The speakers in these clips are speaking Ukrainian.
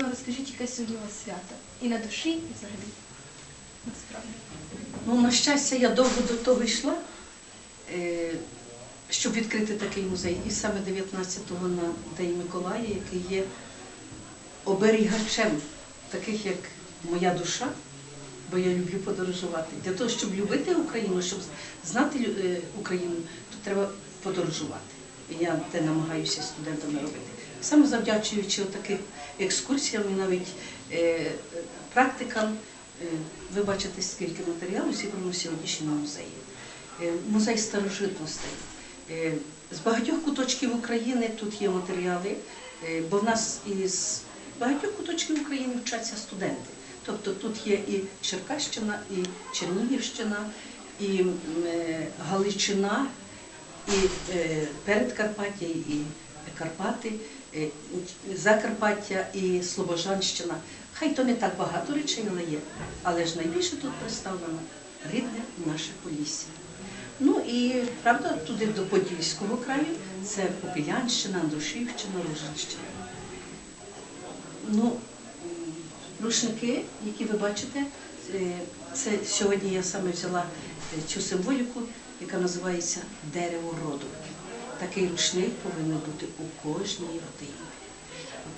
Дарина, розкажіть, яке сьогодні у вас свято? І на душі, і взагалі. Насправді. Ну, на щастя, я довго до того йшла, е, щоб відкрити такий музей. І саме 19-го на День Миколая, який є оберігачем таких, як моя душа, бо я люблю подорожувати. Для того, щоб любити Україну, щоб знати е, Україну, то треба подорожувати. І я те намагаюся студентам робити. Саме завдячуючи таких екскурсіям і навіть е, практикам, е, ви бачите, скільки матеріалу зібрано в сьогоднішньому музеї. Е, Музей старожитностей. Е, З багатьох куточків України тут є матеріали, е, бо в нас із багатьох куточків України вчаться студенти. Тобто тут є і Черкащина, і Чернігівщина, і е, Галичина, і е, Передкарпаття, і Карпати, е, Закарпаття і Слобожанщина. Хай то не так багато речей, але є. Але ж найбільше тут представлено рідне наше Полісся. Ну і правда, туди до Подільського краю це Попілянщина, Андрушівщина, Ружинщина. Ну, рушники, які ви бачите, е, це сьогодні я саме взяла е, цю символіку, яка називається дерево роду. Такий рушник повинен бути у кожній родині.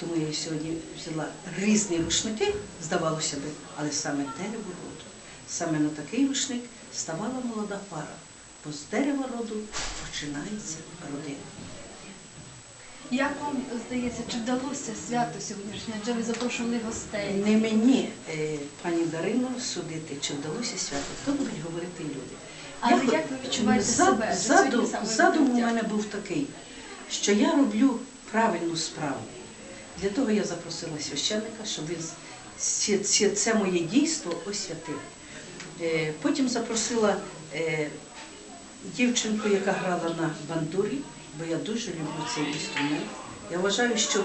Тому я сьогодні взяла різні рушники, здавалося би, але саме дерево роду. Саме на такий рушник ставала молода пара, бо з дерева роду починається родина. Як вам здається, чи вдалося свято сьогоднішнє? Адже ви запрошували гостей? Не мені, е, пані Дарино, судити, чи вдалося свято, то будуть говорити люди. Але як ви відчуваєте себе? Задум, задум у мене був такий, що я роблю правильну справу. Для того я запросила священника, щоб він це моє дійство освятив. Е, Потім запросила е, дівчинку, яка грала на бандурі, бо я дуже люблю цей інструмент. Я вважаю, що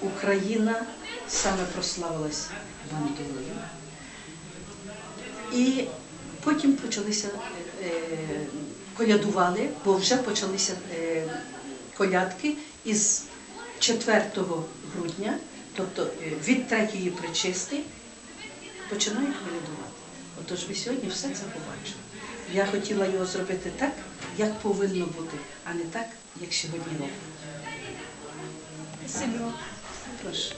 Україна саме прославилась бандурою. І потім почалися е, колядували, бо вже почалися е, колядки із 4 грудня, тобто е, від третьої причисти, починають колядувати. Отож ви сьогодні все це побачили. Я хотіла його зробити так, як повинно бути, а не так, як сьогодні. Спасибі. Прошу.